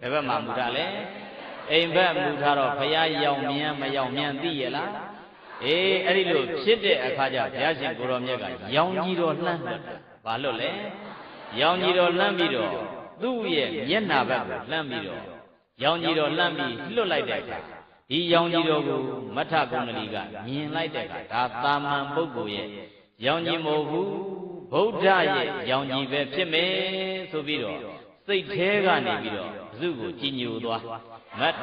ဘယ်ဘက်မှာမူထားလဲအိမ်ဘက်မူထားတော့ဘုရားရောက်မြန်မရောက်မြန်သိရလားအေးအဲ့ဒီလိုဖြစ်တဲ့အခါကျဘုရားရှင်ကိုရောမြတ်ကရောင်ကြီးတော်လှမ်းလွတ်တာဘာလို့လဲရောင်ကြီးတော်လှမ်းပြီးတော့သူ့ရဲ့မျက်နာဘက်ကိုလှမ်းပြီးတော့ရောင်ကြီးတော်လှမ်းပြီးလွတ်လိုက်တဲ့အခါဒီရောင်ကြီးတော်ကိုမထကုန္ဒလီကမြင်လိုက်တဲ့အခါဒါတာမန်ပုဂ္ဂိုလ်ရဲ့ရောင်ကြီးမဟုတ်ဘူးဗုဒ္ဓရဲ့ရောင်ကြီးပဲဖြစ်မယ်ဆိုပြီးတော့စိတ်แท้ကနေပြီးတော့ ဘုသူ့ကိုကြည်ညိုသွားမတ်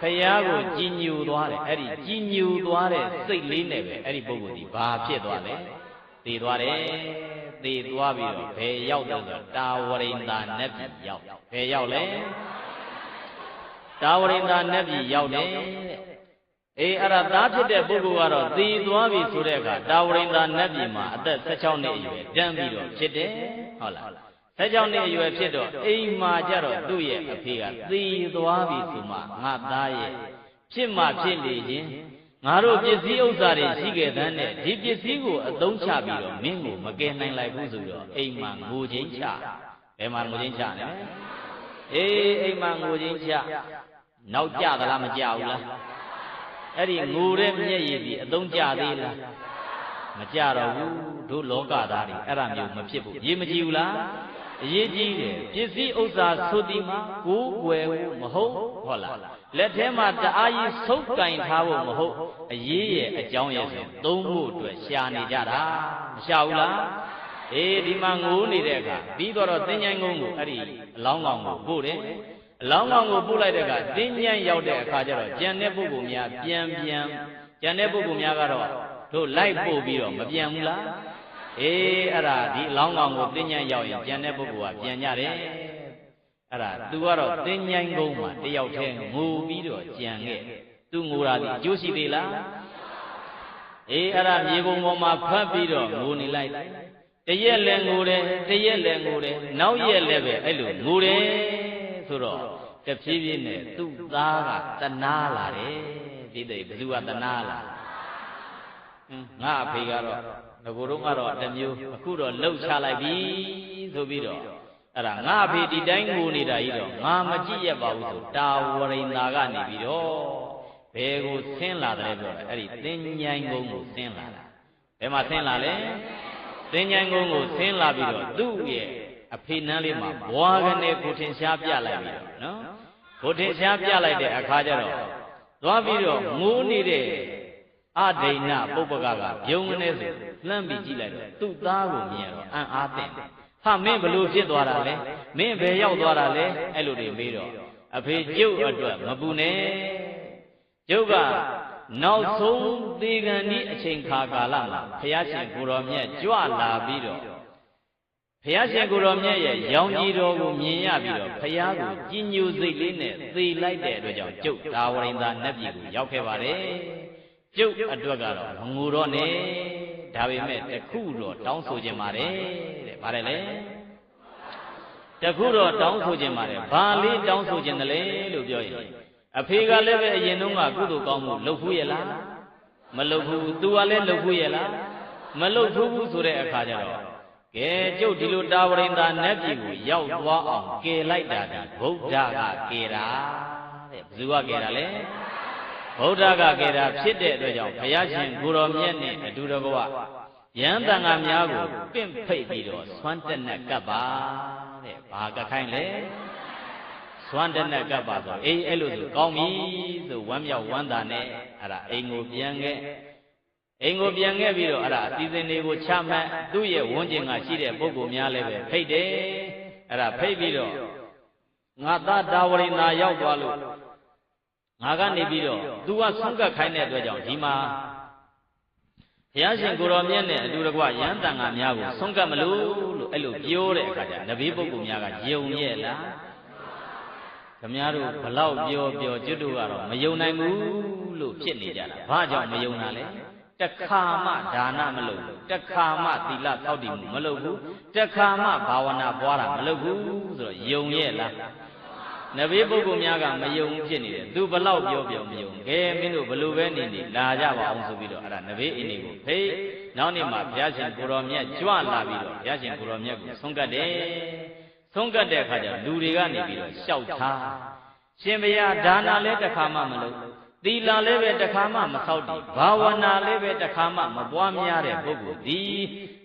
ဖယားကိုကြည်ညိုသွားတယ်အဲ့ဒီကြည်ညိုသွားတဲ့စိတ်လေးနဲ့ပဲအဲ့ဒီပုဂ္ဂိုလ်ဒီဘာဖြစ်သွားလဲသေသွားတယ်သေသွားပြီးတော့ဘယ်ရောက်တယ်ဆိုတာဝရိန္ဒာနတ်ပြည်ရောက်ဘယ်ရောက်လဲတာဝရိန္ဒာနတ်ပြည်ရောက်တယ်အေးအဲ့ဒါသားဖြစ်တဲ့ပုဂ္ဂိုလ်ကတော့သေသွားပြီဆိုတဲ့အခါတာဝရိန္ဒာနတ်ပြည်မှာအသက်16နှစ်အရွယ်တန်းပြီးတော့ဖြစ်တယ်ဟုတ်လား 16နှစ်အရွယ်ဖြစ်တော့အိမ်မှာကြတော့သူ့ရဲ့အဖေကသေသွားပြီဆိုမှငါသားရဲ့ဖြစ်မှဖြစ်လေခြင်းငါတို့ပစ္စည်းဥစ္စာတွေရှိခဲ့တဲ့နဲ့ဒီပစ္စည်းကိုအသုံးချပြီးတော့မင်းကိုမကယ်နိုင်လိုက်ဘူးဆိုတော့အိမ်မှာငိုချင်းချဘယ်မှာငိုချင်းချလဲအေးအိမ်မှာငိုချင်းချနောက်ကြသလားမကြဘူးလားအဲ့ဒီငိုတဲ့မျက်ရည်ဒီအသုံးကြသေးလားမကြတော့ဘူးတို့လောကသားတွေအဲ့ဒါမျိုးမဖြစ်ဘူးရေးမကြည့်ဘူးလား အရေးကြီးတယ်ပစ္စည်းဥစ္စာဆိုဒီမှာကိုးကွယ်ဖို့မဟုတ်ဟုတ်လားလက်ထဲမှာတအားကြီးဆုပ်ကင်ထားဖို့မဟုတ်အရေးရဲ့အကြောင်းရဲ့ဆိုသုံးဖို့အတွက်ရှာနေကြတာမရှာဘူးလားအေးဒီမှာငိုနေတဲ့အခါပြီးတော့သင်္ချိုင်းကုန်းကိုအဲ့ဒီအလောင်းကောင်ကိုပို့တယ်အလောင်းကောင်ကိုပို့လိုက်တဲ့အခါသင်္ချိုင်းရောက်တဲ့အခါကျတော့ကြံတဲ့ပုဂ္ဂိုလ်များပြန်ပြန်ကြံတဲ့ပုဂ္ဂိုလ်များကတော့တို့လိုက်ပို့ပြီးတော့မပြန်ဘူးလား အေးအဲ့ဒါဒီအလောင်းကောင်ကိုသင်္ချိုင်းရောက်ရင်ကြံတဲ့ပုဂ္ဂိုလ်ကပြန်ကြတယ်အဲ့ဒါ तू ကတော့သင်္ချိုင်းကုန်းမှာတယောက်တည်းငိုပြီးတော့ကြံခဲ့ तू ငိုတာဒီအကျိုးရှိသေးလားအေးအဲ့ဒါမြေပုံပေါ်မှာဖတ်ပြီးတော့ငိုနေလိုက်တရက်လည်းငိုတယ်တရက်လည်းငိုတယ်နောက်ရက်လည်းပဲအဲ့လိုငိုတယ်ဆိုတော့တဖြည်းဖြည်းနဲ့သူ့သားကတနာလာတယ်ဒီတဲ့ဘယ်သူကတနာလာဟင်းငါအဖေကတော့ ငကိုတော့ကတော့တမျိုးအခုတော့လှုပ်ချလိုက်ပြီဆိုပြီးတော့အဲ့ဒါငါအဖေဒီတိုင်းငိုနေတာကြီးတော့ငါမကြည့်ရပါဘူးဆိုတာဝရိန်သာကနေပြီးတော့ဘယ်ကိုဆင်းလာတယ်ပြောတယ်အဲ့ဒီသင်ញိုင်းကုန်းကိုဆင်းလာတာဘယ်မှာဆင်းလာလဲသင်ញိုင်းကုန်းကိုဆင်းလာပြီးတော့သူ့ရဲ့အဖေနန်းလေးမှာဘွားကနေကိုထင်ရှားပြလိုက်ပြီးတော့နော်ကိုထင်ရှားပြလိုက်တဲ့အခါကျတော့သွားပြီးတော့ငိုးနေတဲ့ အဒိဏပုပ္ပကကပြုံးကနေဆိုလှမ်းပြီးကြည့်လိုက်တော့သူ့သားကိုမြင်တော့အံ့အားသင့်ဟာမင်းဘလို့ဖြစ်သွားတာလဲမင်းဘယ်ရောက်သွားတာလဲအဲ့လိုတွေမေးတော့အဖေကျုပ်အတွက်မပူနဲ့ကျုပ်ကနောက်ဆုံးသေကံဒီအချိန်ခါကာလမှာဘုရားရှင်ကိုတော်မြတ်ကြွလာပြီးတော့ဘုရားရှင်ကိုတော်မြတ်ရဲ့ရောင်ကြီးတော်ကိုမြင်ရပြီးတော့ဘုရားကိုကြည်ညိုစိတ်လေးနဲ့သေလိုက်တဲ့အတွက်ကြောင့်ကျုပ်ဒါဝရိန္ဒာနတ်ပြည်ကိုရောက်ခဲ့ပါတယ် ကျုပ်အတွက်ကတော့မငိုတော့နဲ့ဒါပေမဲ့တခုတော့တောင်းဆိုခြင်းပါတယ်တဲ့ဗါတယ်လေတခုတော့တောင်းဆိုခြင်းပါတယ်ဘာလေးတောင်းဆိုခြင်းတလဲလို့ပြောရင်အဖေကလည်းပဲအရင်တုန်းကကုသိုလ်ကောင်းမှုလုပ်ဖူးရဲ့လားမလုပ်ဘူးသူကလည်းလုပ်ဖူးရဲ့လားမလုပ်ဖူးဘူးဆိုတဲ့အခါကျတော့ကဲကျုပ်ဒီလိုတာဝရိန္ဒာနတ်ပြည်ကိုရောက်သွားအောင်ကယ်လိုက်တာဒီဗုဒ္ဓကကယ်တာတဲ့ဘယ်သူကကယ်တာလဲ ဗုဒ္ဓကကယ်တာဖြစ်တဲ့အတွက်ကြောင့်ဘုရားရှင်ကိုတော်မြတ်နဲ့အတူတကွယန္တန်ဃာများကိုပင့်ဖိတ်ပြီးတော့ဆွမ်းတက်နဲ့ကပ်ပါတဲ့ဘာကခိုင်းလဲစွမ်းတက်နဲ့ကပ်ပါဆိုအေးအဲ့လိုဆိုကောင်းပြီဆိုဝမ်းမြောက်ဝမ်းသာနဲ့အဲ့ဒါအိမ်ကိုပြန်ခဲ့အိမ်ကိုပြန်ခဲ့ပြီးတော့အဲ့ဒါအစီအစဉ်တွေကိုချမှတ်သူ့ရဲ့ဝန်းကျင်ကရှိတဲ့ပုဂ္ဂိုလ်များလည်းပဲဖိတ်တယ်အဲ့ဒါဖိတ်ပြီးတော့ငါသားတာဝရိန္ဒာရောက်သွားလို့ ငါကနေပြီးတော့ तू ကဆုံးကပ်ခိုင်းတဲ့အတွက်ကြောင့်ဒီမှာဘုရားရှင်ကိုတော်မြတ်နဲ့အတူတကွရန်တန်ဃာများကိုဆုံးကပ်မလို့လို့အဲ့လိုပြောတဲ့အခါကျနဗေပုဂ္ဂိုလ်များကယုံရဲ့လားခမည်းတော်ဘလောက်ပြောပြောကျွတ်တို့ကတော့မယုံနိုင်ဘူးလို့ဖြစ်နေကြတာဘာကြောင့်မယုံတာလဲတခါမှဒါနမလုပ်ဘူးတခါမှသီလသောက်တည်မှုမလုပ်ဘူးတခါမှဘာဝနာပွားတာမလုပ်ဘူးဆိုတော့ယုံရဲ့လား နဘေးပုဂ္ဂိုလ်များကမယုံဖြစ်နေတယ်သူဘလောက်ပြောပြောမယုံကဲမင်းတို့ဘလို့ပဲနေနေလာကြပါအောင်ဆိုပြီးတော့အဲ့ဒါနဘေးအင်းဒီကိုဖိတ်နောက်နေ့မှာဘုရားရှင်ကိုရောမြတ်ကြွလာပြီးတော့ဘုရားရှင်ကိုရောမြတ်ကိုဆုံးကတ်တယ်ဆဆုံးကတ်တဲ့အခါကျလူတွေကနေပြီးတော့ရှောက်ထားရှင်ဘုရားဒါနာလည်းတစ်ခါမှမလုပ်သီလလည်းပဲတစ်ခါမှမဆောက်တည်ဘာဝနာလည်းပဲတစ်ခါမှမပွားများတဲ့ပုဂ္ဂိုလ်ဒီ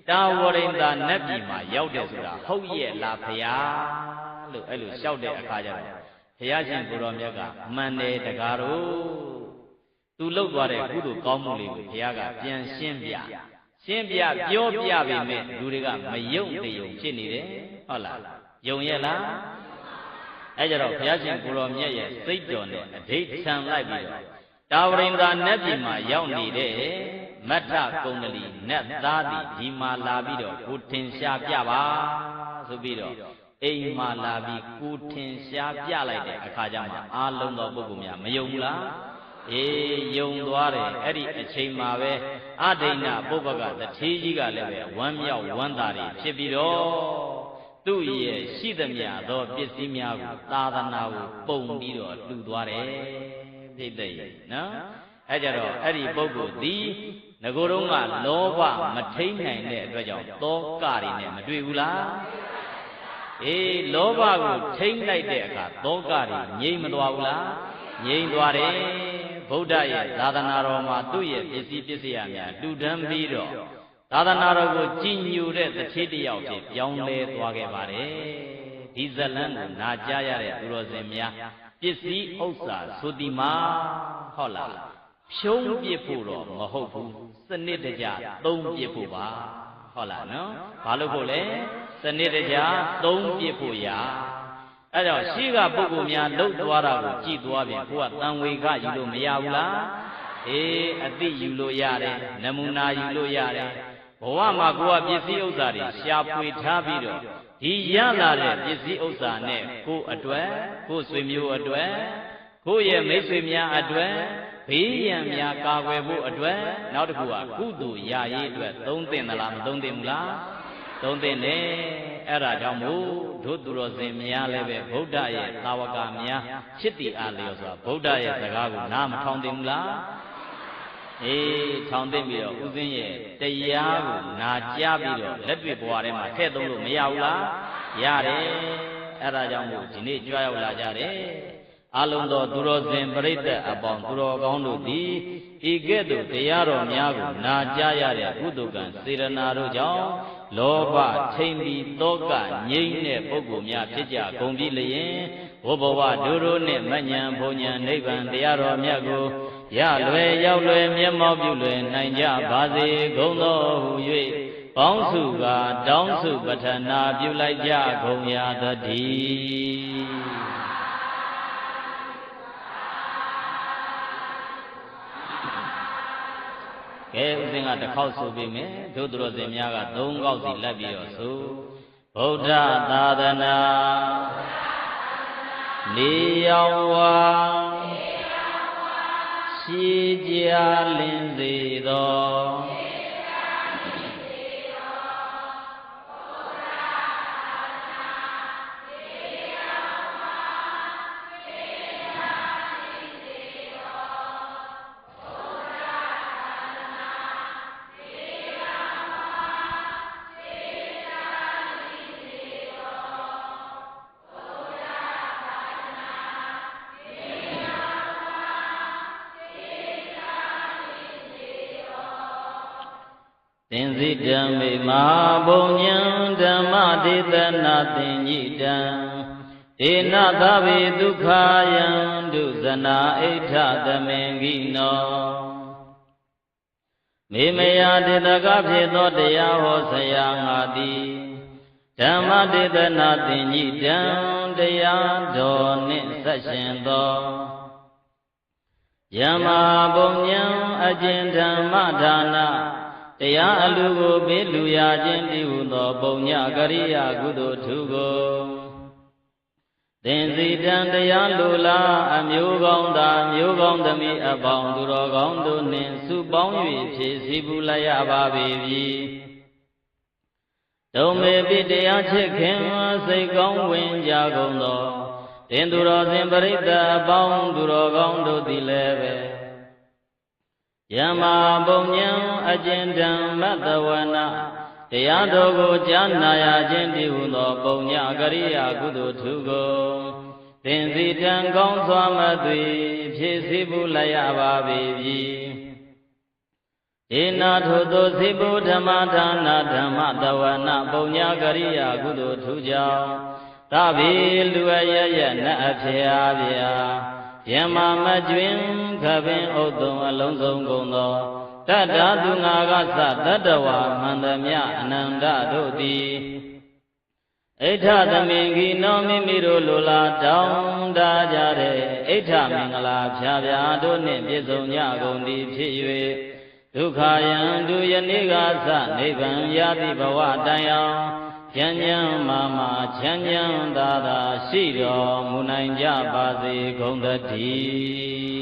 တာဝရိန္ဒာနတ်ပြည်မှာရောက်တယ်ဆိုတာဟုတ်ရဲ့လားဘုရားလို့အဲ့လိုလျှောက်တဲ့အခါကျတော့ ဘုရားရှင်ကိုရောမြတ်ကမှန်တယ်တကားတော့သူလှုပ်သွားတဲ့ကုသိုလ်ကောင်းမှုလေးကိုဘုရားကပြန်ရှင်းပြရှင်းပြပြောပြပေမဲ့လူတွေကမယုံတယုံဖြစ်နေတယ်ဟုတ်လားယုံရဲ့လားအဲကြတော့ဘုရားရှင်ကိုရောမြတ်ရဲ့စိတ်တော်နဲ့အဓိဋ္ဌံလိုက်ပြီးတော့တာဝရိန္ဒာနတ်ပြည်မှာရောက်နေတဲ့မထကုံကလေးနတ်သားသည်ဒီမှာလာပြီးတော့ကိုထင်ရှားပြပါဆိုပြီးတော့ အိမ်မှာလာပြီးကိုထင်ရှားပြလိုက်တဲ့အခါကျမှအားလုံးသောပုဂ္ဂိုလ်များမယုံဘူးလားအေးယုံသွားတယ်အဲ့ဒီအချိန်မှာပဲအဒိဏပုပ္ပကတထေးကြီးကလည်းပဲဝမ်းမြောက်ဝမ်းသာတွေဖြစ်ပြီးတော့သူ့ရဲ့ရှိသမျှသောပစ္စည်းများကိုသာသနာကိုပုံပြီးတော့လှူသွားတယ်ပြိတ္တရဲ့နော်အဲ့ကြတော့အဲ့ဒီပုဂ္ဂိုလ်သည်ငကိုယ်တော့ကလောဘမထိန်နိုင်တဲ့အတွက်ကြောင့်သောကတွေနဲ့မတွေ့ဘူးလား အေးလောဘကိုထိမ့်လိုက်တဲ့အခါသောကတွေငြိမ့်မသွားဘူးလားငြိမ့်သွားတယ်ဗုဒ္ဓရဲ့သာသနာတော်မှာသူ့ရဲ့ပစ္စည်းပစ္စယများတူတန်းပြီးတော့သာသနာတော်ကိုကြည်ညိုတဲ့တစ်ခေတယောက်ဖြစ်ပြောင်းလဲသွားခဲ့ပါတယ်ဒီဇလန်းကိုနာကြားရတဲ့သူတော်စင်များပစ္စည်းဥစ္စာသုတိမာဟုတ်လားဖြုံးပြစ်ဖို့တော့မဟုတ်ဘူးစနစ်တကျသုံးပြစ်ဖို့ပါဟုတ်လားနော်ဘာလို့ဖို့လဲ စနစ်တကျသုံးပြစ်ဖို့ရာအဲ့တော့ရှိကပုဂ္ဂိုလ်များလှုပ်သွားတာကိုကြည်သွားပြန်ကိုကတန်ဝေကယူလို့မရဘူးလားအေးအတိယူလို့ရတယ်နမူနာယူလို့ရတယ်ဘဝမှာကိုကပစ္စည်းဥစ္စာတွေရှားပွေထားပြီးတော့ဒီရလာတဲ့ပစ္စည်းဥစ္စာနဲ့ကိုအတွက်ကိုဆွေမျိုးအတွက်ကိုရဲ့မိတ်ဆွေများအတွက်ဘေးရန်များကာကွယ်ဖို့အတွက်နောက်တစ်ခုကကုသိုလ်ရာရေးအတွက်သုံးသင့်သလားမသုံးသင့်ဘူးလား သုံးသင့်တယ်အဲ့ဒါကြောင့်မို့တို့သူတော်စင်များလည်းပဲဗုဒ္ဓရဲ့သာဝကများချစ်တီအားလျော်စွာဗုဒ္ဓရဲ့စကားကိုနားမထောင်သင့်ဘူးလားအေးထောင်သိပြီးတော့ဥစဉ်ရဲ့တရားကိုနာကြားပြီးတော့လက်တွေ့ဘဝထဲမှာထည့်သုံးလို့မရဘူးလားရတယ်အဲ့ဒါကြောင့်မို့ဒီနေ့ကြွားရောက်လာကြတယ်အလုံးသောသူတော်စင်ပြိဿအပေါင်းသူတော်ကောင်းတို့သည်ဤကဲ့သို့တရားတော်များကိုနာကြားရတဲ့ကုသကံစေရနာတို့ကြောင့် လောဘထိမ့်ပြီးတောကငြိမ့်တဲ့ပုဂ္ဂိုလ်များဖြစ်ကြကုန်ပြီလျင်ဝဘဝဒုရိုနှင့်မညံဘုံညာနိဗ္ဗာန်တရားတော်မြတ်ကိုရလွယ်ရောက်လွယ်မျက်မှောက်ပြုလွယ်နိုင်ကြပါစေကုန်သောဟု၍ပေါင်းစုကတောင်းစုပဋ္ဌနာပြုလိုက်ကြကုန်ရသတည်း ကဲဥစဉ်ကတစ်ခေါက်ဆိုပြီးမယ်ဒုသူတော်စင်များကသုံးခေါက်စီလက်ပြီးတော့ဆိုဗုဒ္ဓသာသနာနေရောက်ဝါရှိကြလင်းစေသော သင်္စိတံမေမဟာဘုံညံဓမ္မဒေသနာသင်ညိတံဧနသဗေဒုက္ခယံဒုဇနာအိဋ္ဌသမင်ကိနောမေမယတေတကဖြစ်သောတရားဟောဆရာငါသည်ဓမ္မဒေသနာသင်ညိတံတရားတော်နှင့်ဆက်ရှင်သောယမဘုံညံအကျဉ်ဓမ္မဒါနာ တရားအလူကိုပေးလူရခြင်းတည်ဟုသောပုံညကရိယာကုသိုလ်ထုကိုသင်္စီတံတရားလူလာအမျိုးကောင်းသာမျိုးကောင်းသမီးအပေါင်းသူတော်ကောင်းတို့နှင့်စုပေါင်း၍ဖြည့်ဆည်းပူလိုက်ရပါပေပြီဒုံမေပိတရားချစ်ခင်စိတ်ကောင်းဝင်ကြကုန်သောတင်သူတော်စင်ပရိသတ်အပေါင်းသူတော်ကောင်းတို့သည်လည်းပဲ ယမဘုံညံအကျဉ်ဓမ္မတဝနာတရားတော်ကိုကြားနာရခြင်းတည်ဟုသောပုံညကရိယာကုသိုလ်ထုကိုသင်စီတံကောင်းစွာမသွေဖြည့်စည်းပူလိုက်ရပါပေပြီဧနာထုသောစေဘုဓမ္မဒါနာဓမ္မတဝနာပုံညကရိယာကုသိုလ်ထုကြောင့်သဗေလူအရရနတ်အဖေအားဗျာယမမကျွင် ခပင်ဥဒ္ဒံအလုံးစုံကုန်သောတတ္တာသူနာကသတတ္တဝါမန္တမြအနန္တတို့သည်အိဋ္ဌသမင်ကြီးနောမိမိတို့လိုလားတောင်းတကြတဲ့အိဋ္ဌမင်္ဂလာဖြာဖြာတို့နှင့်ပြည့်စုံကြကုန်သည်ဖြစ်၍ဒုက္ခယံဒုယနေ့ကသနိဗ္ဗာန်ရသည့်ဘဝတိုင်အောင်ချမ်းချမ်းမာမာချမ်းချမ်းသာသာရှိတော်မူနိုင်ကြပါစေကုန်သတည်း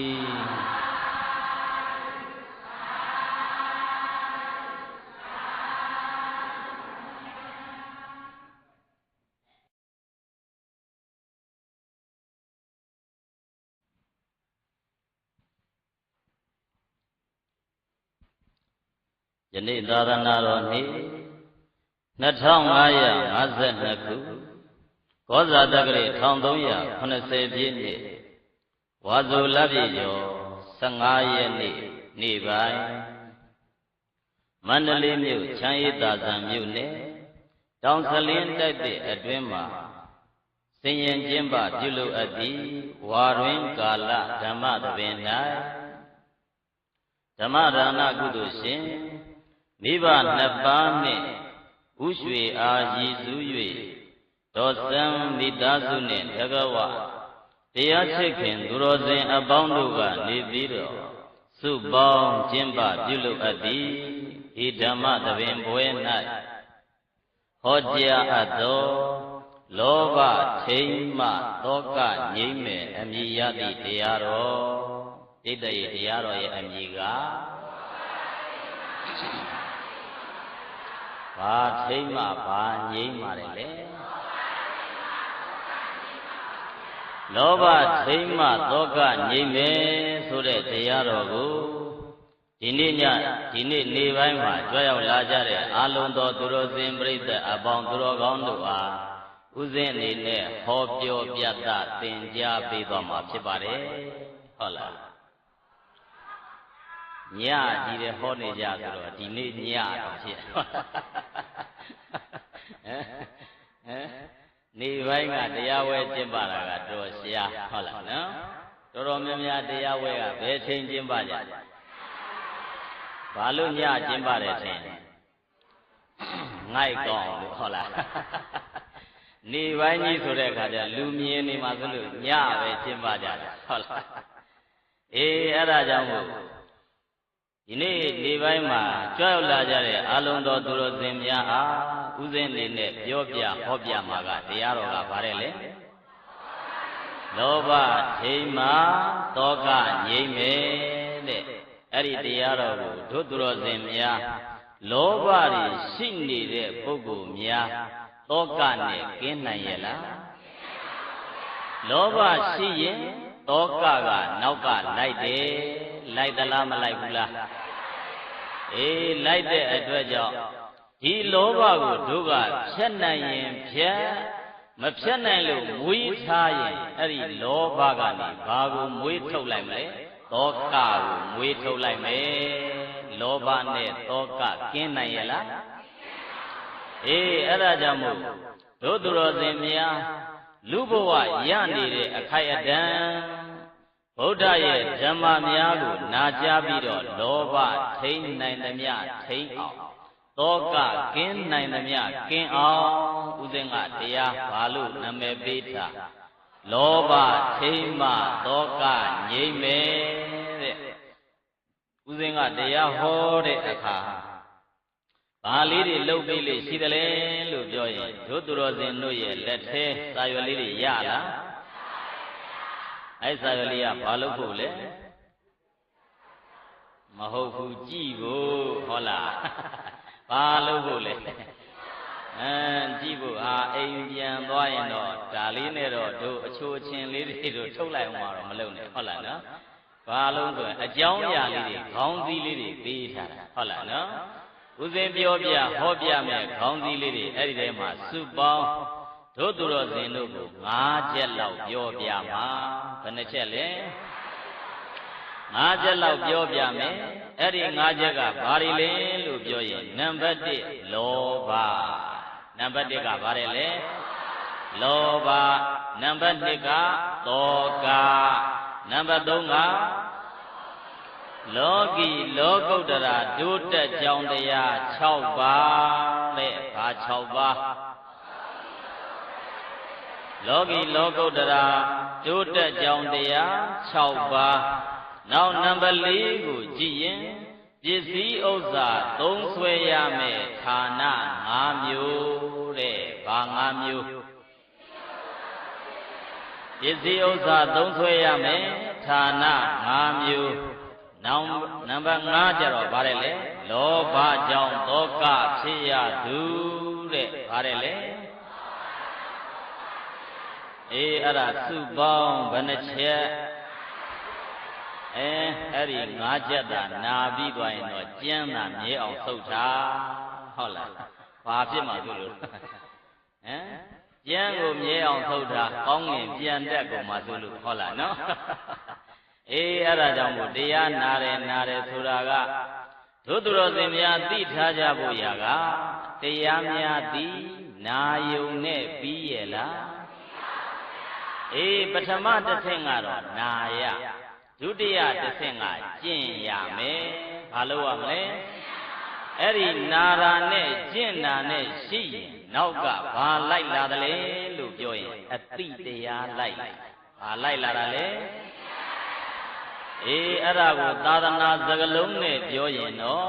နေ့သာသနာတော်နေ့2552ခုကောဇာတက္ကရာ1380ပြည့်နှစ်ဝါဇုလပြည့်ကျော်15ရက်နေ့နေ့ပိုင်းမန္တလေးမြို့ချမ်းရည်သာဇံမြို့နယ်တောင်စလင်းတိုက်တဲ့အတွင်းမှာစင်ရင်ကျင်းပပြုလုပ်အပ်သည့်ဝါတွင်ကာလဓမ္မသဘင်၌ဓမ္မဒါနကုသိုလ်ရှင် မိဘနှစ်ပါးနှင့်ဥရွှေအားရည်စူး၍ဒေါသံမိသားစုနှင့်တကဝတရားချစ်ခင်သူတော်စင်အပေါင်းတို့ကနေပြီးတော့စုပေါင်းကျင်းပပြုလုပ်အပ်သည်ဤဓမ္မသဘင်ပွဲ၌ဟောကြားအပ်သောလောဘထိမ့်မှတောကငြိမ့်မဲ့အမိယသည့်တရားတော်ဣတ္တရေတရားတော်ရဲ့အမိက ဘာထိမ့်မှဘာငြိမ့်မှတယ်လေလောဘထိမ့်မှသောကငြိမ့်မယ်ဆိုတဲ့တရားတော်ကိုဒီနေ့ညဒီနေ့နေပိုင်းမှာကြွရောက်လာကြတဲ့အာလုံတော်သူတော်စင်ပြိဿအပေါင်းသူတော်ကောင်းတို့အားဥစဉ်အနေနဲ့ဟောပြောပြသသင်ကြားပေးသွားမှာဖြစ်ပါတယ်ဟုတ်လား ညကြီးတယ်ဟောနေကြဆိုတော့ဒီနေ့ညတော့ဖြစ်ဟမ်နေပိုင်းကတရားဝဲကျင့်ပါတာကတော်ရှားဟုတ်လားနော်တော်တော်များများတရားဝဲကဘယ်ချိန်ကျင့်ပါကြဘာလို့ညကျင့်ပါတယ်ထင်ငိုက်ကောင်းလို့ဟုတ်လားနေပိုင်းကြီးဆိုတဲ့အခါကျလူမြင်နေမှာဆိုလို့ညပဲကျင့်ပါကြတယ်ဟုတ်လားအေးအဲ့ဒါကြောင့်မို့ ဒီနေ့ဒီပိုင်းမှာကြွရောက်လာကြတဲ့အာလုံတော်သူတော်စင်များအားဥစဉ်နေနဲ့ပြောပြဟောပြမှာကတရားတော်ကဗါတဲ့လေလောဘထိမ့်မာတောကငြိမ့်မယ်တဲ့အဲ့ဒီတရားတော်ကိုတို့သူတော်စင်များလောဘတွေရှိနေတဲ့ပုဂ္ဂိုလ်များတောကနဲ့ကင်းနိုင်ရဲ့လားလောဘရှိရင်တောကကနောက်ကလိုက်တယ် လိုက်သလားမလိုက်ဘူးလားအေးလိုက်တဲ့အတွက်ကြောင့်ဒီလောဘကိုတို့ကဖြတ်နိုင်ရင်ဖြတ်မဖြတ်နိုင်လို့မွေးထားရင်အဲ့ဒီလောဘကနေဘာကိုမွေးထုတ်လိုက်မလဲသောကကိုမွေးထုတ်လိုက်မယ်လောဘနဲ့သောကကင်းနိုင်ရဲ့လားအေးအဲ့ဒါကြောင့်မို့တို့သူတော်စင်များလူဘဝရနေတဲ့အခိုက်အတန့် ဗုဒ္ဓရဲ့ဓမ္မများကိုနာကြားပြီးတော့လောဘထိန်းနိုင်သမျှထိန်းအောင်တောကကင်းနိုင်သမျှကင်းအောင်ဥစဉ်ကတရားဘာလို့နာမည်ပေးတာလောဘထိန်းမှတောကငြိမ့်မယ်တဲ့ဥစဉ်ကတရားဟောတဲ့အခါဘာလေးတွေလှုပ်ပြီးလေရှိတယ်လေလို့ပြောရင်တို့သူတော်စင်တို့ရဲ့လက်ထဲစာရွက်လေးတွေရလား အဲ့စာရွက်လေးကဘာလို့ဖို့လဲမဟုတ်ဘူးကြည့်ဖို့ဟောလားဘာလို့ဖို့လဲအဲကြည့်ဖို့အာအိမ်ပြန်သွားရင်တော့ဒါလေးနဲ့တော့တို့အချိုးချင်းလေးတွေတို့ထုတ်လိုက်အောင်တော့မလုပ်နဲ့ဟုတ်လားနော်ဘာလို့ဆိုရင်အကြောင်းအရာလေးတွေခေါင်းစည်းလေးတွေပေးထားတာဟုတ်လားနော်ဦးစင်ပြောပြဟောပြမယ်ခေါင်းစည်းလေးတွေအဲ့ဒီထဲမှာစုပေါင်း တို့သူတော်စင်တို့ကို၅ချက်လောက်ပြောပြမှာဘယ်နှချက်လဲ၅ချက်လောက်ပြောပြမယ်အဲ့ဒီ၅ချက်ကဘာတွေလဲလို့ပြောရင်နံပါတ်1လောဘနံပါတ်1ကဘာလဲလဲလောဘနံပါတ်2ကတောကနံပါတ်3ကလောကီလောကုတ္တရာဒုတက်ကြောင်တရား6ပါးတဲ့ဘာ6ပါး လောကီလောကုတ္တရာဒုတက်ကြောင်တရား6ပါးနောက်နံပါတ်4ကိုကြည့်ရင်ပစ္စည်းဥစ္စာသုံးဆွဲရမယ်ဌာန5မျိုးတဲ့ဘာ5မျိုးပစ္စည်းဥစ္စာသုံးဆွဲရမယ်ဌာန5မျိုးနောက်နံပါတ်5ကျတော့ဗါတယ်လေလောဘကြောင့်ဒုက္ခဖြစ်ရသူတဲ့ဗါတယ်လေ အေးအဲ့ဒါစုပေါင်းဘယ်နှချက်အဲအဲ့ဒီ၅ချက်သာနာပြီးသွားရင်တော့ကျမ်းသာမြဲအောင်သုတ်တာဟုတ်လားဘာဖြစ်မှာသူလို့ဟမ်ကျမ်းကိုမြဲအောင်သုတ်တာကောင်းငင်ပြန်တက်ကုန်မှာသူလို့ဟုတ်လားနော်အေးအဲ့ဒါကြောင့်မို့တရားနာတယ်နာတယ်ဆိုတာကတို့သူတော်စင်များသိထားကြဖို့ရာကတရားများသိနာယုံနဲ့ပြီးရဲ့လား အေးပထမတစ်ဆင့်ကတော့နာရဒုတိယတစ်ဆင့်ကကျင့်ရမယ်ဘာလို့ရမလဲအဲ့ဒီနာရာနဲ့ကျင့်နာနဲ့ရှိရင်နောက်ကဘာလိုက်လာတယ်လဲလို့ပြောရင်အတိတရားလိုက်ဘာလိုက်လာတာလဲအေးအဲ့ဒါကိုသာသနာစကလုံးနဲ့ပြောရင်တော့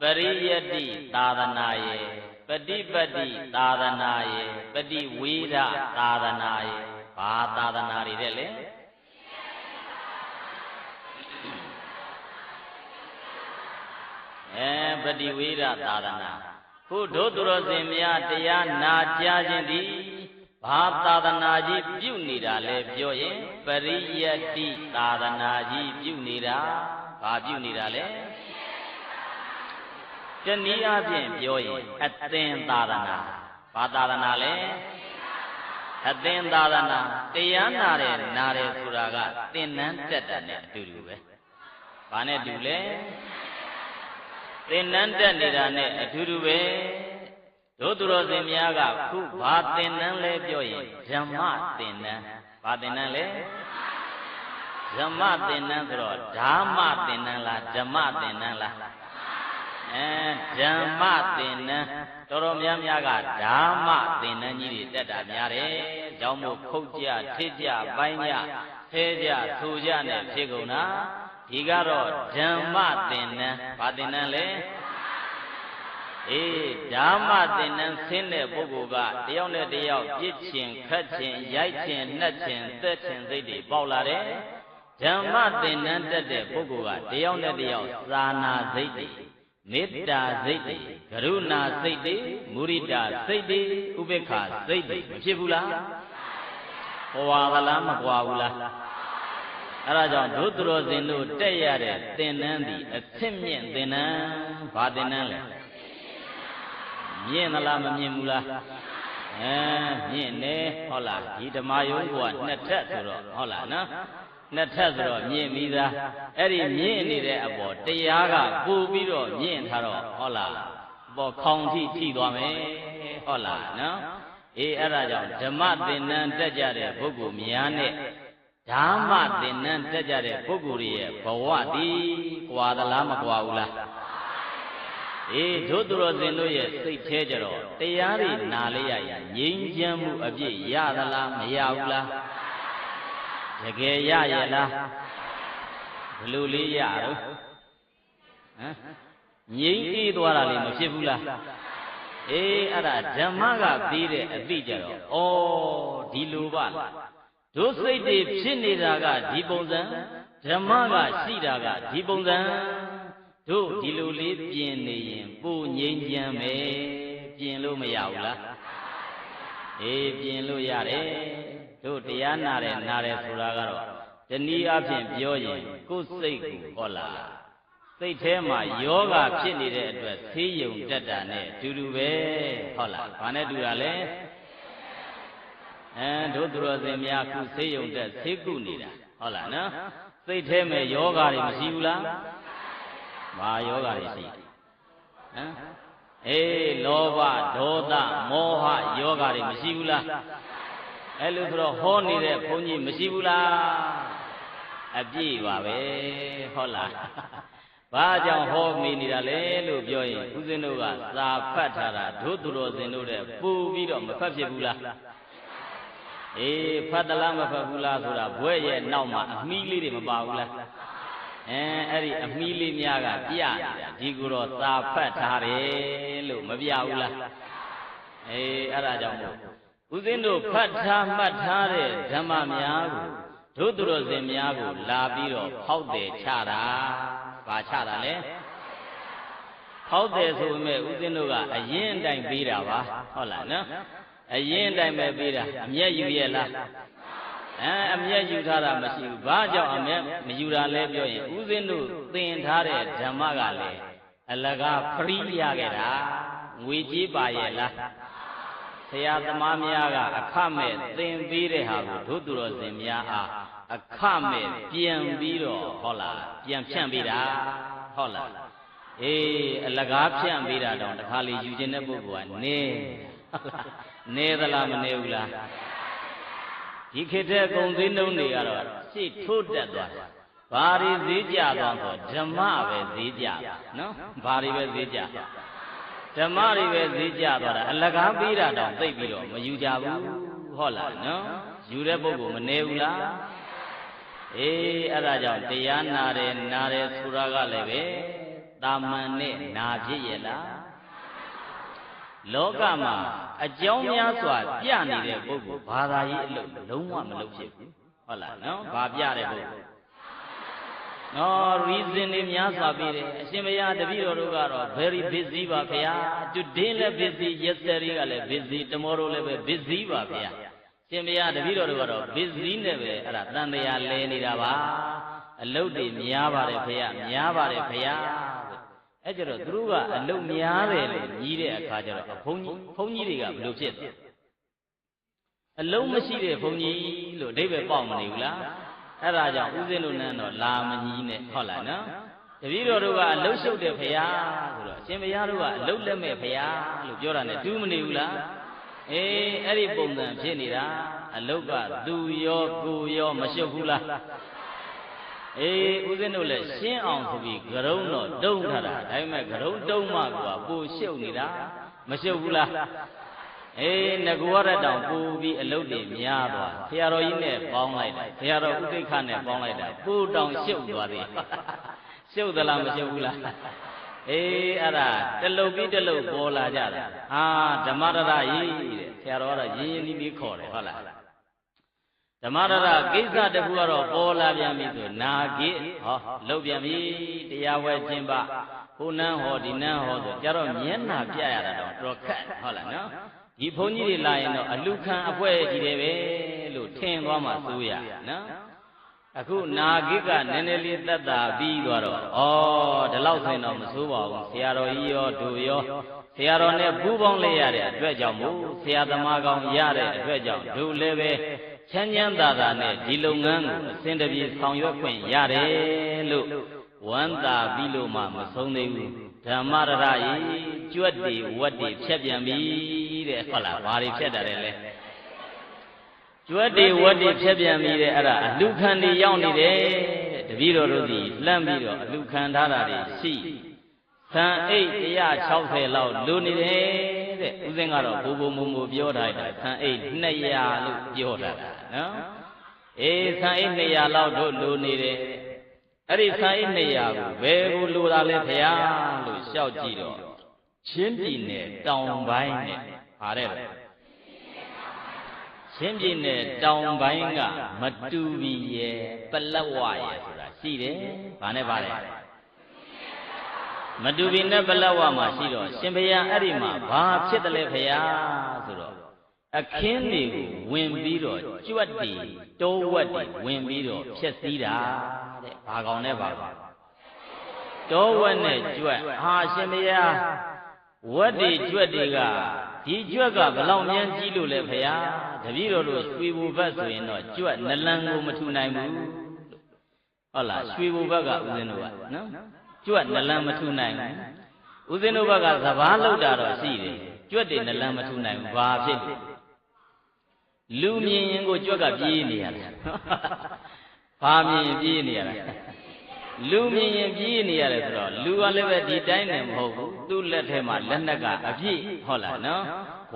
ပရိယတ္တိသာသနာရဲ့ပฏิပတ္တိသာသနာရဲ့ပฏิဝေဒသာသနာရဲ့ ဘာသာသနာတွေတဲ့လဲအဲပฏิဝေဒသာသနာခုတို့သူတော်စင်များတရားနာကြားခြင်းသည်ဘာသာသနာကြီးပြုနေတာလဲပြောရင်ပရိယတ္တိသာသနာကြီးပြုနေတာဘာပြုနေတာလဲတနည်းအားဖြင့်ပြောရင်အသင်သာသနာဘာသာသနာလဲ အသင်သာသနာတရားနာတယ်နာတယ်ဆိုတာကသင်နန်းတက်တာနဲ့အတူတူပဲ။ဘာနဲ့တူလဲ။သင်နန်းတက်နေတာနဲ့အတူတူပဲ။တို့သူတော်စင်များကခုဘာသင်နန်းလဲပြောရင်ဓမ္မသင်နန်းဘာသင်နန်းလဲ။ဓမ္မသင်နန်းဆိုတော့ဓမ္မသင်နန်းလားဓမ္မသင်နန်းလား။ အဲဓမ္မသင်္นานတော်တော်များများကဓမ္မသင်္นานကြီးတွေတက်တာများတယ်။ကြောင်းမို့ခုတ်ကြထစ်ကြပိုင်းကြဖဲကြဆူကြနဲ့ဖြစ်ကုန်တာဒီကတော့ဓမ္မသင်္นานဘာသင်္นานလဲအေးဓမ္မသင်္นานဆင်းတဲ့ပုဂ္ဂိုလ်ကတယောက်နဲ့တယောက်ပြစ်ချင်ခတ်ချင်ရိုက်ချင်နှက်ချင်သက်ချင်စိတ်တွေပေါက်လာတယ်ဓမ္မသင်္นานတက်တဲ့ပုဂ္ဂိုလ်ကတယောက်နဲ့တယောက်သာနာစိတ်တွေ မေတ္တာစိတ်တွေကရုဏာစိတ်တွေမုရိဒာစိတ်တွေဥပေက္ခစိတ်တွေမဖြစ်ဘူးလားဟောပါကလားမကွာဘူးလားအဲ့ဒါကြောင့်ဒုသရောဇင်တို့တက်ရတဲ့သင်္นานဒီအသင့်မြင့်သင်္นานဘာသင်္นานလဲမြင့်သလားမမြင့်ဘူးလားအဲမြင့်နေဟုတ်လားဒီဓမ္မယုံကနှစ်ထက်ဆိုတော့ဟုတ်လားနော် နှစ်ထပ်ဆိုတော့မြင့်ပြီးသားအဲ့ဒီမြင့်နေတဲ့အပေါ်တရားကပို့ပြီးတော့မြင့်ထားတော့ဟုတ်လားပေါ်ခေါင်ထိထိသွားမယ်ဟုတ်လားနော်အေးအဲ့ဒါကြောင့်ဓမ္မသင်္นานတက်ကြတဲ့ပုဂ္ဂိုလ်များနဲ့ဓမ္မသင်္นานတက်ကြတဲ့ပုဂ္ဂိုလ်တွေရဲ့ဘဝတည်ကွာသလားမကွာဘူးလားအေးတို့သူတော်စင်တို့ရဲ့စိတ်แท้ကြတော့တရားတွေနာလေးရရင်ငြိမ်းချမ်းမှုအပြည့်ရသလားမရဘူးလား တကယ်ရရဲ့လားဘလို့လေးရတော့ဟမ်ငြိမ့်အေးသွားတာလေးမဖြစ်ဘူးလားအေးအဲ့ဒါဓမ္မကပြီးတဲ့အသိကြတော့ဩဒီလိုပါတို့စိတ်တွေဖြစ်နေတာကဒီပုံစံဓမ္မကရှိတာကဒီပုံစံတို့ဒီလိုလေးပြင်နေရင်ပူငြိမ်းချမ်းမယ်ပြင်လို့မရဘူးလားအေးပြင်လို့ရတယ် တို့တရားနာတယ်နာတယ်ဆိုတာကတော့တနည်းအားဖြင့်ပြောရင်ကိုယ်စိတ်ကိုဟောလာဘစိတ်ထဲမှာယောဂဖြစ်နေတဲ့အတွက်ဆေးရုံတက်တာနဲ့အတူတူပဲဟုတ်လားဘာနဲ့တူတာလဲအဲတို့သူတော်စင်များခုဆေးရုံတက်ဆေးကုနေတာဟုတ်လားနော်စိတ်ထဲမှာယောဂတွေမရှိဘူးလားဘာယောဂတွေရှိဟမ်အေးလောဘဒေါသမောဟယောဂတွေမရှိဘူးလား အဲ့လိုဆိုတော့ဟောနေတဲ့ဘုန်းကြီးမရှိဘူးလားအပြည့်ပါပဲဟုတ်လားဘာကြောင့်ဟောမိနေတာလဲလို့ပြောရင်ဦးဇင်းတို့ကသာဖတ်ထားတာတို့သူတော်စင်တို့တဲ့ပူပြီးတော့မဖတ်ဖြစ်ဘူးလားအေးဖတ်တလားမဖတ်ဘူးလားဆိုတာဘွဲ့ရဲ့နောက်မှာအမီးလေးတွေမပါဘူးလားအဲအဲ့ဒီအမီးလေးများကပြနေတာဒီကိုတော့သာဖတ်ထားတယ်လို့မပြဘူးလားအေးအဲ့ဒါကြောင့်မို့ ဦးဇင်းတို့ဖတ်ထားမှတ်ထားတဲ့ဓမ္မများကိုတို့သူတော်စင်များကိုလာပြီးတော့ဖောက်တယ်ချတာဘာချတာလဲဖောက်တယ်ဆိုပေမဲ့ဦးဇင်းတို့ကအရင်အတိုင်းပေးတာပါဟုတ်လားနော်အရင်အတိုင်းပဲပေးတာအမျက်ယူရဲ့လားအဲအမျက်ယူထားတာမရှိဘူးဘာကြောင့်အမျက်မယူတာလဲပြောရင်ဦးဇင်းတို့သင်ထားတဲ့ဓမ္မကလည်းအလကားဖရိရခဲ့တာငွေကြေးပါရဲ့လား ဆရာသမားများကအခမဲ့သင်ပေးတဲ့ဟာကိုတို့သူတော်စင်များအားအခမဲ့ပြန်ပြီးတော့ဟုတ်လားပြန်ဖြန့်ပေးတာဟုတ်လားအေးအလကားဖြန့်ပေးတာတော့တခါလေယူခြင်းတဲ့ပုဂ္ဂိုလ်ကနေနေသလားမနေဘူးလားဒီခေတ်တဲ့ဂုံသိန်းတုံးတွေကတော့ရှေ့ထိုးတက်သွားတယ်ဘာတွေဈေးကြသွားဆိုဓမ္မပဲဈေးကြနော်ဘာတွေပဲဈေးကြ ဓမ္မတွေပဲဈေးကြသွားတာအလကားပေးတာတော့သိပြီးတော့မယူကြဘူးဟုတ်လားနော်ယူတဲ့ပုဂ္ဂိုလ်မနေဘူးလားအေးအဲ့ဒါကြောင့်တရားနာတယ်နာတယ်ဆိုတာကလည်းပဲတာမန်နဲ့နာဖြစ်ရဲ့လားလောကမှာအကြောင်းများစွာပြနေတဲ့ပုဂ္ဂိုလ်ဘာသာရေးအလုပ်လုံးဝမလုပ်ဖြစ်ဘူးဟုတ်လားနော်ဘာပြတဲ့ပုဂ္ဂိုလ် နော် reason တွေများစွာပေးတယ်အရှင်ဘုရားတပည့်တော်တို့ကတော့ very busy ပါခင်ဗျာ today လည်း busy yesterday ကလည်း busy tomorrow လည်းပဲ busy ပါခင်ဗျာရှင်ဘုရားတပည့်တော်တို့ကတော့ busy နဲ့ပဲအဲ့ဒါတန်တရားလဲနေတာပါအလုပ်တွေများပါတယ်ခင်ဗျာများပါတယ်ခင်ဗျာအဲ့ကြတော့သူတို့ကအလုတ်များတယ်လို့ညီးတဲ့အခါကျတော့ဘုန်းကြီးဘုန်းကြီးတွေကဘယ်လိုဖြစ်လဲအလုံးမရှိတဲ့ဘုန်းကြီးလို့အဓိပ္ပာယ်ပေါက်မနေဘူးလား အဲ့ဒါကြောင့်ဥစဉ်တို့နန်းတော့လာမညီးနဲ့ဟုတ်လားနော်တပည့်တော်တို့ကအလုတ်ရှုပ်တဲ့ဖရာဆိုတော့အရှင်ဘုရားတို့ကအလုတ်လက်မဲ့ဖရာလို့ပြောတာ ਨੇ တူးမနေဘူးလားအေးအဲ့ဒီပုံစံဖြစ်နေတာအလုတ်ကသူရောကိုရောမရှုပ်ဘူးလားအေးဦးဇင်းတို့လည်းရှင်းအောင်ဆိုပြီးဂရုံတော့တုံးထားတာဒါပေမဲ့ဂရုံတုံးမှကွာပိုရှုပ်နေတာမရှုပ်ဘူးလား အေးငကူရတဲ့တောင်ပူပြီးအလုတ်တွေများသွားဆရာတော်ကြီးနဲ့ပေါင်းလိုက်တာဆရာတော်ဥသိခနဲ့ပေါင်းလိုက်တာပူတောင်ရှုပ်သွားသေးရှုပ်သလားမရှုပ်ဘူးလားအေးအဲ့ဒါတလုတ်ပြီးတလုတ်ပေါ်လာကြတာဟာဓမ္မရရကြီးတဲ့ဆရာတော်ကတော့ရင်းရင်းနှီးနှီးခေါ်တယ်ဟုတ်လားဓမ္မရရကိစ္စတခုကတော့ပေါ်လာပြန်ပြီဆိုနာကိဟောလှုပ်ပြန်ပြီတရားဝဲခြင်းပါဟိုနန်းဟောဒီနန်းဟောဆိုကြတော့မျက်နှာပြရတာတော့တော်ခက်ဟုတ်လားနော် ဒီဘုန်းကြီးတွေလာရင်တော့အလူခံအဖွဲကြီးတယ်ပဲလို့ထင်သွားမှစိုးရနော်အခုနာဂိကနည်းနည်းလေးသက်တာပြီးသွားတော့ဩဒီလောက်ဆိုရင်တော့မစိုးပါဘူးဆရာတော်ကြီးရောဒူရောဆရာတော်နဲ့ပူးပေါင်းလိုက်ရတဲ့အတွက်ကြောင့်မို့ဆရာသမားကောင်းရတဲ့အတွက်ကြောင့်ဒူလည်းပဲချမ်းချမ်းသာသာနဲ့ဒီလုပ်ငန်းကိုအစဉ်တပြေဆောင်ရွက်ခွင့်ရတယ်လို့ဝမ်းသာပြီးလို့မှမဆုံးသေးဘူး ဓမ္မရရကြီးကြွက်တီဝက်တီဖြတ်ပြန်ပြီတဲ့ဟုတ်လားဘာတွေဖြတ်တာလဲလဲကြွက်တီဝက်တီဖြတ်ပြန်ပြီတဲ့အဲ့ဒါအလူခံတွေရောက်နေတယ်တဲ့တပည့်တော်တို့စီလှမ်းပြီးတော့အလူခံထားတာတွေရှိသံအိတ်160လောက်လူနေတယ်တဲ့ဦးစင်းကတော့ဘူဘူမူမူပြောထားတာသံအိတ်200လို့ပြောတာနော်အေးသံအိတ်200လောက်တို့လူနေတယ်အဲ့ဒီသံအိတ်200ကိုဘယ်ကိုလူတာလဲဖရာ လို့ရှောက်ကြည့်တော့ချင်းပြည်နယ်တောင်ပိုင်းနဲ့ဗါတဲ့ချင်းပြည်နယ်တောင်ပိုင်းကမတူဘီရဲ့ပလက်ဝရဲ့ဆိုတာရှိတယ်။ဘာနဲ့ပါလဲမတူဘီနဲ့ပလက်ဝမှာရှိတော့ရှင်ဘုရားအဲ့ဒီမှာဘာဖြစ်တယ်လဲဖရာဆိုတော့အခင်းတွေကိုဝင်ပြီးတော့ကြွတ်တီတိုးဝက်တီဝင်ပြီးတော့ဖြက်စီးတာတဲ့ဘာကောင်နဲ့ဘာကောင် တောဝက်နဲ့ကြွက်ဟာရှင်မယားဝက်တွေကြွက်တွေကဒီကြွက်ကဘလောက်မြန်ကြီးလို့လဲဖရာတပည့်တော်တို့ရွှေဘူဘက်ဆိုရင်တော့ကြွက်နလန်ကိုမထူနိုင်ဘူးလို့ဟုတ်လားရွှေဘူဘက်ကဦးဇင်းတို့ကနော်ကြွက်နလန်မထူနိုင်ဘူးဦးဇင်းတို့ဘက်ကသဘာလောက်တာတော့ရှိတယ်ကြွက်တွေနလန်မထူနိုင်ဘူးဘာဖြစ်လဲလူမြင်ရင်ကိုကြွက်ကပြေးနေရတယ်ဘာမြင်ရင်ပြေးနေရတာ လူမြင်ရင်ပြေးနေရတယ်ဆိုတော့လူကလည်းပဲဒီတိုင်းနဲ့မဟုတ်ဘူးသူ့လက်ထဲမှာလက်နက်ကအပြည့်ဟုတ်လားနော်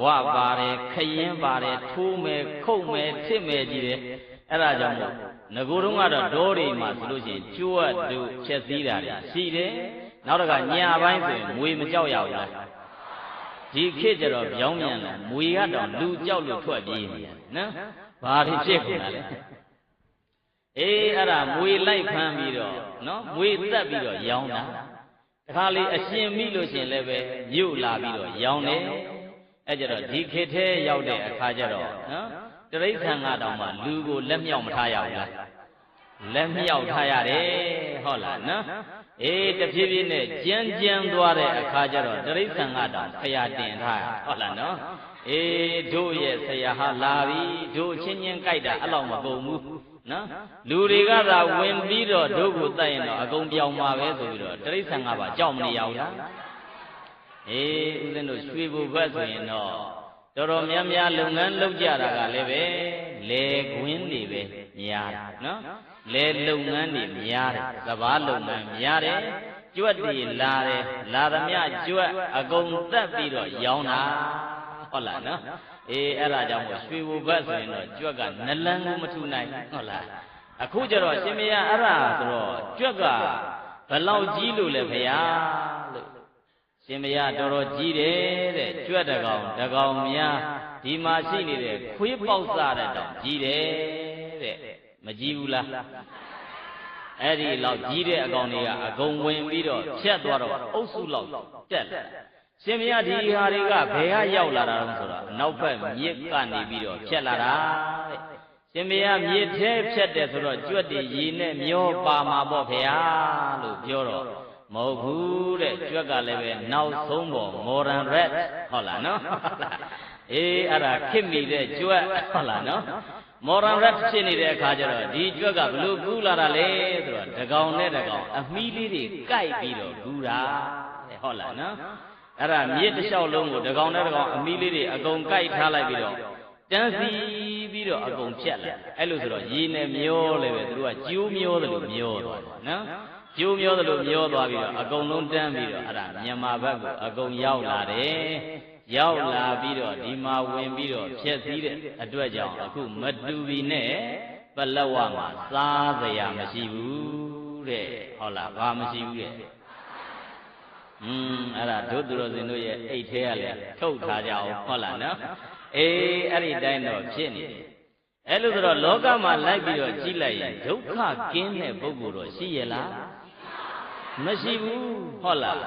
ဝပါတယ်ခရင်ပါတယ်ထိုးမယ်ခုတ်မယ်ထစ်မယ်ကြီးတယ်အဲ့ဒါကြောင့်မို့ငကိုတုံးကတော့ဒေါတွေမှာဆိုလို့ရှိရင်ကျွတ်တို့ဖြက်စည်းတာတွေရှိတယ်နောက်တစ်ခါညာပိုင်းဆိုရင်မွေမကြောက်ရဘူးလားဒီခေတ်ကျတော့ပြောင်းပြန်လာမွေကတော့လူကြောက်လို့ထွက်ပြေးနေတယ်နော်ဘာတွေဖြစ်ကုန်တာလဲ အေးအဲ့ဒါမွေလိုက်ဖမ်းပြီးတော့နော်မွေတက်ပြီးတော့ရောင်းတာတခါလေအရှင်မိလို့ရှင်လည်းပဲမြို့လာပြီးတော့ရောင်းတယ်အဲ့ကြတော့ဒီခေတ်ထဲရောက်တဲ့အခါကျတော့နော်တရိษံကတောင်မှလူကိုလက်မြောက်မထားရဘူးလားလက်မြောက်ထားရတယ်ဟုတ်လားနော်အေးတဖြည်းဖြည်းနဲ့ကြမ်းကြမ်းသွားတဲ့အခါကျတော့တရိษံကတောင်ခရတင်ထားရဟုတ်လားနော်အေးတို့ရဲ့ဆရာဟာလာပြီတို့ချင်းချင်းကြိုက်တာအဲ့လောက်မကုန်ဘူး နော်လူတွေကသာဝင်ပြီးတော့တို့ကိုတတ်ရင်တော့အကုန်ပြောင်းမှာပဲဆိုပြီးတော့တရိษံကပါကြောက်မနေရဘူးလားအေးဦးဇင်းတို့ရွှေဘူဘက်ဆိုရင်တော့တော်တော်များများလုပ်ငန်းလုပ်ကြတာကလည်းပဲလေခွင်းတွေပဲများတယ်နော်လေလုပ်ငန်းတွေများတယ်စဘာလုပ်ငန်းများတယ်ကြွက်တွေလာတယ်လာသမျှကြွက်အကုန်တက်ပြီးတော့ရောင်းတာဟုတ်လားနော် အေးအဲ့ဒါကြောင့်ရွှေဘူဘက်ဆိုရင်တော့ကြွက်ကနလန်းကိုမထူနိုင်ဟုတ်လားအခုကျတော့ရှင်မယားအဲ့ဒါဆိုတော့ကြွက်ကဘလောက်ကြီးလို့လဲဖရာလို့ရှင်မယားတော်တော်ကြီးတယ်တဲ့ကြွက်တကောင်တကောင်များဒီမှာရှိနေတဲ့ခွေးပေါက်စားတဲ့တောင်ကြီးတယ်တဲ့မကြီးဘူးလားအဲ့ဒီလောက်ကြီးတဲ့အကောင်တွေကအကုန်ဝင်ပြီးတော့ဖြတ်သွားတော့အုပ်စုလောက်တက်လာ ရှင်မယားဒီဟာတွေကဘယ်ကရောက်လာတာလဲဆိုတော့နောက်ဘက်မြစ်ကနေပြီးတော့ဖြတ်လာတာတဲ့ရှင်မယားမြစ်ထဲဖြတ်တယ်ဆိုတော့ကြွက်တွေရေနဲ့မျောပါမှာပေါ့ဖေဟာလို့ပြောတော့မဟုတ်ဘူးတဲ့ကြွက်ကလည်းပဲနောက်ဆုံးပေါ် modern red ဟုတ်လားနော်အေးအဲ့ဒါခစ်မိတဲ့ကြွက်ဟုတ်လားနော် modern red ဖြစ်နေတဲ့အခါကျတော့ဒီကြွက်ကဘလို့ကူးလာတာလဲဆိုတော့တကောင်နဲ့တကောင်အမီးလေးတွေကြိုက်ပြီးတော့ကူးတာတဲ့ဟုတ်လားနော် အဲ့ဒါမြစ်တစ်လျှောက်လုံးကိုတကောင်နဲ့တကောင်အမီးလေးတွေအကုန်ကြိုက်ထားလိုက်ပြီးတော့တန်းစီပြီးတော့အကုန်ဖြတ်လာအဲ့လိုဆိုတော့ရေနဲ့မျောလေပဲသူတို့ကကျိုးမျောတယ်လို့မျောသွားတယ်နော်ကျိုးမျောတယ်လို့မျောသွားပြီးတော့အကုန်လုံးတန်းပြီးတော့အဲ့ဒါမြန်မာဘက်ကိုအကုန်ရောက်လာတယ်ရောက်လာပြီးတော့ဒီမှာဝင်ပြီးတော့ဖြည့်စည်းတဲ့အတွက်ကြောင့်အခုမတူဘီနဲ့ပလက်ဝမှာစားစရာမရှိဘူးတဲ့ဟုတ်လားဘာမရှိဘူးတဲ့ อืมအဲ့ဒါဒုသူတော်စင်တို့ရဲ့အိတ်ထဲကလည်းထုတ်ထားကြအောင်ဟုတ်လားနော်အေးအဲ့ဒီတိုင်းတော့ဖြစ်နေတယ်အဲ့လိုဆိုတော့လောကမှာလိုက်ပြီးတော့ကြည့်လိုက်ရင်ဒုက္ခကင်းတဲ့ပုဂ္ဂိုလ်တော့ရှိရလားမရှိဘူးဟုတ်လား